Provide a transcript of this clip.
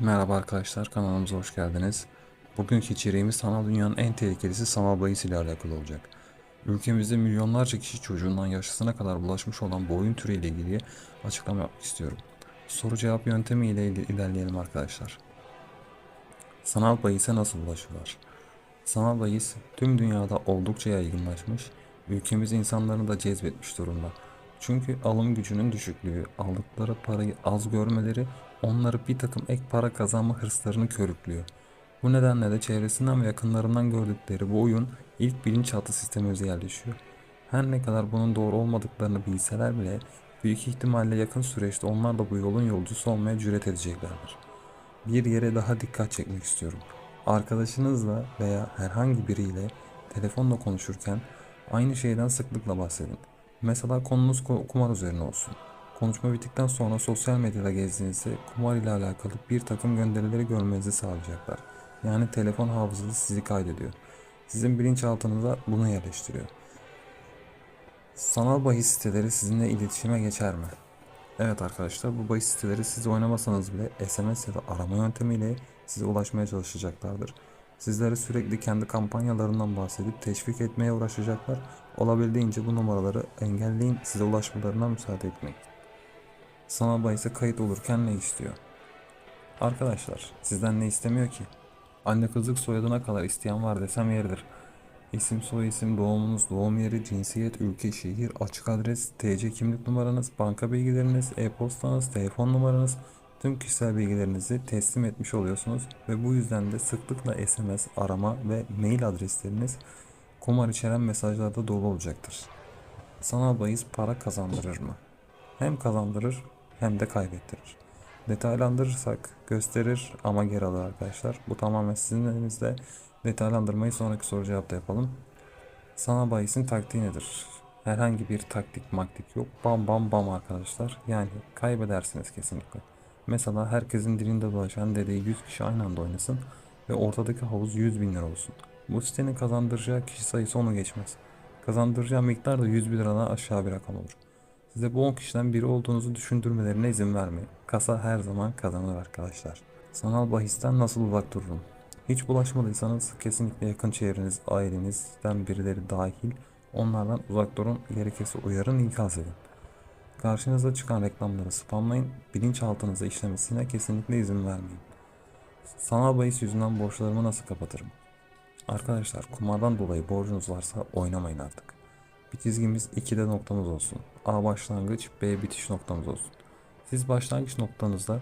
Merhaba arkadaşlar kanalımıza hoş geldiniz. Bugünkü içeriğimiz sanal dünyanın en tehlikelisi sanal bahis ile alakalı olacak. Ülkemizde milyonlarca kişi çocuğundan yaşlısına kadar bulaşmış olan bu oyun türü ile ilgili açıklama yapmak istiyorum. Soru cevap yöntemi ile il- ilerleyelim arkadaşlar. Sanal bahise nasıl bulaşıyorlar? Sanal bahis tüm dünyada oldukça yaygınlaşmış, ülkemiz insanlarını da cezbetmiş durumda. Çünkü alım gücünün düşüklüğü, aldıkları parayı az görmeleri onları bir takım ek para kazanma hırslarını körüklüyor. Bu nedenle de çevresinden ve yakınlarından gördükleri bu oyun ilk bilinçaltı sistemimize yerleşiyor. Her ne kadar bunun doğru olmadıklarını bilseler bile büyük ihtimalle yakın süreçte onlar da bu yolun yolcusu olmaya cüret edeceklerdir bir yere daha dikkat çekmek istiyorum. Arkadaşınızla veya herhangi biriyle telefonla konuşurken aynı şeyden sıklıkla bahsedin. Mesela konunuz ko- kumar üzerine olsun. Konuşma bittikten sonra sosyal medyada gezdiğinizde kumar ile alakalı bir takım gönderileri görmenizi sağlayacaklar. Yani telefon hafızası sizi kaydediyor. Sizin bilinçaltınıza bunu yerleştiriyor. Sanal bahis siteleri sizinle iletişime geçer mi? Evet arkadaşlar bu bahis siteleri siz oynamasanız bile SMS ya da arama yöntemiyle size ulaşmaya çalışacaklardır. Sizlere sürekli kendi kampanyalarından bahsedip teşvik etmeye uğraşacaklar. Olabildiğince bu numaraları engelleyin size ulaşmalarına müsaade etmeyin. Sanal bahise kayıt olurken ne istiyor? Arkadaşlar sizden ne istemiyor ki? Anne kızlık soyadına kadar isteyen var desem yeridir. İsim, soy isim, doğumunuz, doğum yeri, cinsiyet, ülke, şehir, açık adres, TC kimlik numaranız, banka bilgileriniz, e-postanız, telefon numaranız, tüm kişisel bilgilerinizi teslim etmiş oluyorsunuz ve bu yüzden de sıklıkla SMS, arama ve mail adresleriniz kumar içeren mesajlarda dolu olacaktır. Sanal bahis para kazandırır mı? Hem kazandırır hem de kaybettirir. Detaylandırırsak gösterir ama geri alır arkadaşlar. Bu tamamen sizin elinizde. Detaylandırmayı sonraki soru cevapta yapalım. Sana bahisin taktiği nedir? Herhangi bir taktik maktik yok. Bam bam bam arkadaşlar. Yani kaybedersiniz kesinlikle. Mesela herkesin dilinde dolaşan dedeyi 100 kişi aynı anda oynasın ve ortadaki havuz 100 bin lira olsun. Bu sitenin kazandıracağı kişi sayısı onu geçmez. Kazandıracağı miktar da 100 bin liradan aşağı bir rakam olur. Size bu 10 kişiden biri olduğunuzu düşündürmelerine izin vermeyin. Kasa her zaman kazanır arkadaşlar. Sanal bahisten nasıl uzak dururum? Hiç bulaşmadıysanız kesinlikle yakın çevreniz, ailenizden birileri dahil onlardan uzak durun, gerekirse uyarın, ikaz edin. Karşınıza çıkan reklamları spamlayın, bilinçaltınıza işlemesine kesinlikle izin vermeyin. Sanal bahis yüzünden borçlarımı nasıl kapatırım? Arkadaşlar kumardan dolayı borcunuz varsa oynamayın artık. Bir çizgimiz 2'de noktamız olsun. A başlangıç, B bitiş noktamız olsun. Siz başlangıç noktanızda